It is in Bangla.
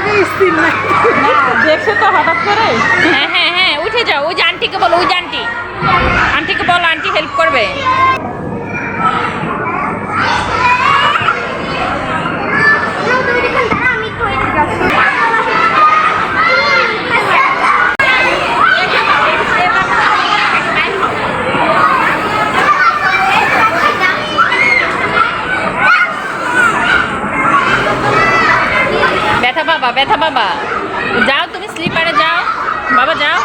স্থির নাই। দেখছে তো হঠাৎ করে? হ্যাঁ হ্যাঁ হ্যাঁ উঠে যাও, ওই যে আন্টিকে বলো, ওই যে আন্টি। আন্টিকে বলো, আন্টি হেল্প করবে। বাবা ব্যথা বাবা যাও তুমি স্লিপারে যাও বাবা যাও